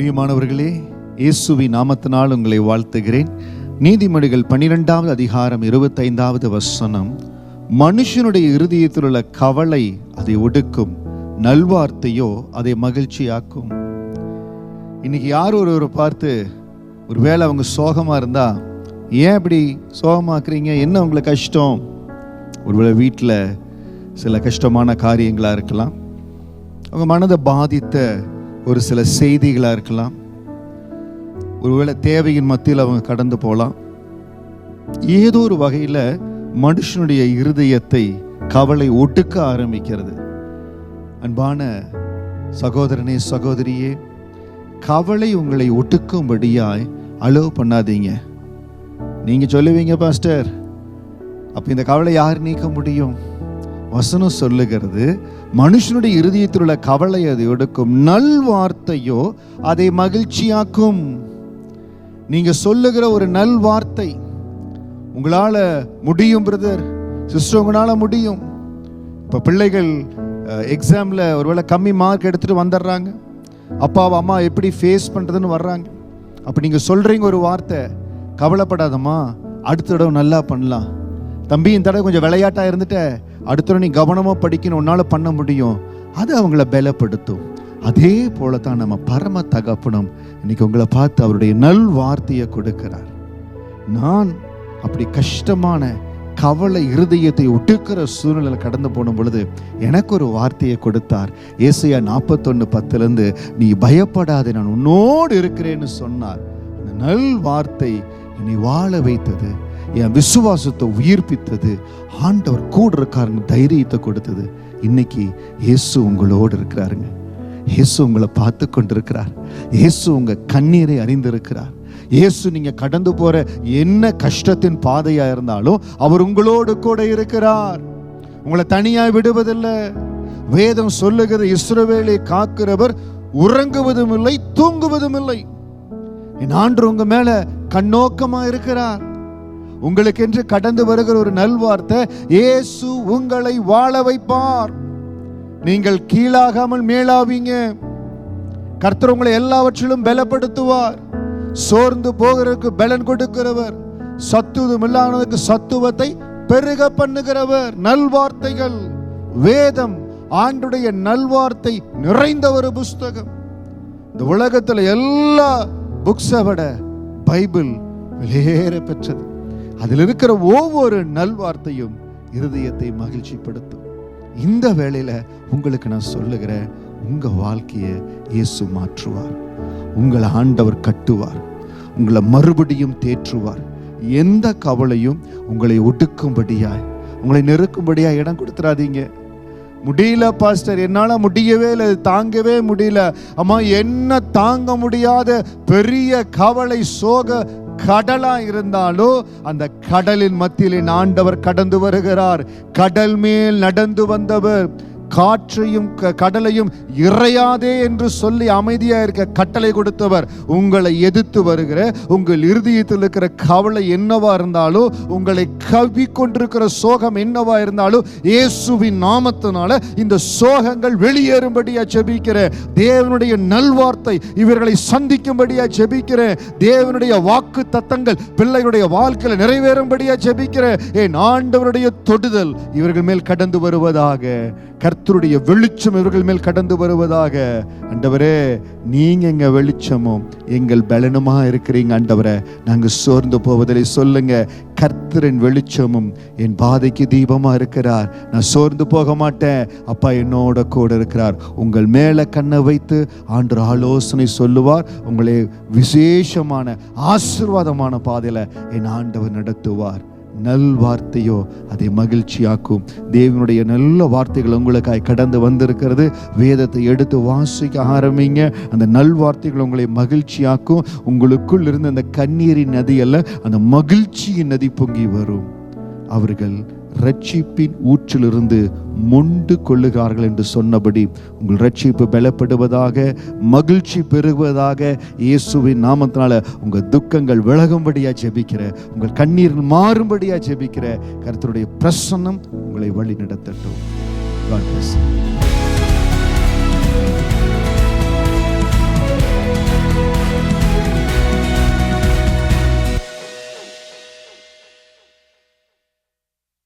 பிரியமானவர்களே இயேசுவி நாமத்தினால் உங்களை வாழ்த்துகிறேன். நீதிமொழிகள் பன்னிரெண்டாவது அதிகாரம் இருபத்தைந்தாவது வசனம். மனுஷனுடைய இருதயத்தில் உள்ள கவலை அதை ஒடுக்கும் நல்வார்த்தையோ அதை மகிழ்ச்சியாக்கும். இன்னைக்கு யார் ஒருவரை பார்த்து ஒருவேளை அவங்க சோகமா இருந்தா ஏன் இப்படி சோகமாக்குறீங்க? என்ன உங்களுக்கு கஷ்டம்? ஒருவேளை வீட்டில் சில கஷ்டமான காரியங்களாக இருக்கலாம். அவங்க மனதை பாதித்த ஒரு சில செய்திகளாக இருக்கலாம். ஒருவேளை தேவையின் மத்தியில் அவங்க கடந்து போகலாம். ஏதோ ஒரு வகையில் மனுஷனுடைய இருதயத்தை கவலை ஒட்டுக்க ஆரம்பிக்கிறது. அன்பான சகோதரனே சகோதரியே கவலை உங்களை ஒட்டுக்கும்படியாய் அலோவ் பண்ணாதீங்க. நீங்கள் சொல்லுவீங்க பாஸ்டர். அப்போ இந்த கவலை யார் நீக்க முடியும்? வசனம் சொல்லுகிறது மனுஷனுடைய இருதயத்தில் உள்ள கவலை அதை எடுக்கும் நல் வார்த்தையோ அதை மகிழ்ச்சியாக்கும். நீங்க சொல்லுகிற ஒரு நல் வார்த்தை உங்களால முடியும் பிரதர். சிஸ்டர் உங்களால முடியும். இப்போ பிள்ளைகள் எக்ஸாமில் ஒருவேளை கம்மி மார்க் எடுத்துட்டு வந்துடுறாங்க. அப்பாவை அம்மா எப்படி ஃபேஸ் பண்ணுறதுன்னு வர்றாங்க. அப்போ நீங்கள் சொல்கிறீங்க ஒரு வார்த்தை கவலைப்படாதம்மா அடுத்த தடவை நல்லா பண்ணலாம். தம்பி இந்த தடவை கொஞ்சம் விளையாட்டாக இருந்துட்ட. அடுத்த நீ கவனமாக படிக்கணும் உன்னால் பண்ண முடியும். அது அவங்கள பலப்படுத்தும். அதே போல தான் நம்ம பரம தகப்பனும் இன்னைக்கு உங்களை பார்த்து அவருடைய நல் வார்த்தையை கொடுக்கிறார். நான் அப்படி கஷ்டமான கவலை இருதயத்தை ஒட்டுக்கிற சூழ்நிலை கடந்து போன பொழுது எனக்கு ஒரு வார்த்தையை கொடுத்தார். ஏசையா நாற்பத்தொன்று பத்துலேருந்து நீ பயப்படாதே நான் உன்னோடு இருக்கிறேன்னு சொன்னார். அந்த நல் வார்த்தை என்னை வாழ வைத்தது. என் விசுவாசத்தை உயிர்ப்பித்தது. ஆண்டவர் கூட இருக்காருங்க தைரியத்தை கொடுத்தது. இன்னைக்கு இயேசு உங்களோடு இருக்கிறாருங்க. இயேசு உங்களை பார்த்து கொண்டிருக்கிறார். இயேசு உங்க கண்ணீரை அறிந்திருக்கிறார். இயேசு நீங்க கடந்து போற என்ன கஷ்டத்தின் பாதையா இருந்தாலும் அவர் உங்களோடு கூட இருக்கிறார். உங்களை தனியாக விடுவதில்லை. வேதம் சொல்லுகிற இஸ்ரவேலை காக்கிறவர் உறங்குவதும் இல்லை தூங்குவதும் இல்லை என் ஆண்டு உங்க மேல கண்ணோக்கமா இருக்கிறார். உங்களுக்கென்று கடந்து வருகிற ஒரு நல்வார்த்தை இயேசு உங்களை வாழ வைப்பார். நீங்கள் கீழாகாமல் மேலாவீங்க. கர்த்தர் உங்களை எல்லாவற்றிலும் பலப்படுத்துவார். சோர்ந்து போகிறதுக்கு பலன் கொடுக்கிறவர். சத்துவம் இல்லாததுக்கு சத்துவத்தை பெருக பண்ணுகிறவர். நல்வார்த்தைகள் வேதம் ஆண்டுடைய நல்வார்த்தை நிறைந்த ஒரு புஸ்தகம். இந்த உலகத்தில் எல்லா புக்ஸை விட பைபிள் வெளியேற பெற்றது. அதில் இருக்கிற ஒவ்வொரு நல்வார்த்தையும் இருதயத்தை மகிழ்ச்சிப்படுத்தும். இந்த வேளையில உங்களுக்கு நான் சொல்லுகிறேன் உங்க வாழ்க்கையை இயேசு மாற்றுவார். உங்களை ஆண்டவர் கட்டுவார். உங்களை மறுபடியும் தேற்றுவார். எந்த கவலையும் உங்களை ஒடுக்கும்படியாய் உங்களை நெருக்கும்படியாக இடம் கொடுத்துறாதீங்க. முடியல பாஸ்டர். என்னால் முடியவே இல்லை தாங்கவே முடியல. அம்மா என்ன தாங்க முடியாத பெரிய கவலை சோக கடலா இருந்தாலும் அந்த கடலின் மத்தியில் ஆண்டவர் கடந்து வருகிறார். கடல் மேல் நடந்து வந்தவர். காற்றையும் க- கடலையும் இறையாதே என்று சொல்லி அமைதியாக இருக்க கட்டளை கொடுத்தவர் உங்களை எதிர்த்து வருகிற உங்கள் இருதயத்தில் இருக்கிற கவலை என்னவா இருந்தாலும் உங்களை கவி கொண்டிருக்கிற சோகம் என்னவா இருந்தாலும் இயேசுவின் நாமத்தினால இந்த சோகங்கள் வெளியேறும்படியா ஜெபிக்கிற தேவனுடைய நல்வார்த்தை இவர்களை சந்திக்கும்படியா ஜெபிக்கிற தேவனுடைய வாக்கு தத்தங்கள் பிள்ளைகளுடைய வாழ்க்கையில் நிறைவேறும்படியா ஜெபிக்கிற என் ஆண்டவருடைய தொடுதல் இவர்கள் மேல் கடந்து வருவதாக. கர்த்தருடைய வெளிச்சம் இவர்கள் மேல் கடந்து வருவதாக. அண்டவரே நீங்க எங்க வெளிச்சமும் எங்கள் பலனுமா இருக்கிறீங்க ஆண்டவரை. நாங்கள் சோர்ந்து போவதில்லை. சொல்லுங்க கர்த்தரின் வெளிச்சமும் என் பாதைக்கு தீபமா இருக்கிறார். நான் சோர்ந்து போக மாட்டேன். அப்பா என்னோட கூட இருக்கிறார். உங்கள் மேலே கண்ணை வைத்து ஆண்டு ஆலோசனை சொல்லுவார். உங்களை விசேஷமான ஆசீர்வாதமான பாதையில என் ஆண்டவர் நடத்துவார். நல் வார்த்தையோ அதை மகிழ்ச்சியாக்கும். தேவனுடைய நல்ல வார்த்தைகள் உங்களுக்காய் கடந்து வந்திருக்கிறது. வேதத்தை எடுத்து வாசிக்க ஆரம்பிங்க. அந்த நல் வார்த்தைகள் உங்களை மகிழ்ச்சியாக்கும். உங்களுக்குள் இருந்து அந்த கண்ணீரின் நதி அல்ல அந்த மகிழ்ச்சியின் நதி பொங்கி வரும். அவர்கள் ரட்சிப்பின் ஊற்றிலிருந்து மொண்டு கொள்ளுகிறார்கள் என்று சொன்னபடி உங்கள் ரட்சிப்பு பலப்படுவதாக மகிழ்ச்சி பெருகுவதாக இயேசுவின் நாமத்தினால உங்கள் துக்கங்கள் விலகும்படியாக ஜெபிக்கிற உங்கள் கண்ணீர் மாறும்படியாக ஜெபிக்கிற கருத்தருடைய பிரசன்னம் உங்களை வழி நடத்தட்டும் God bless you.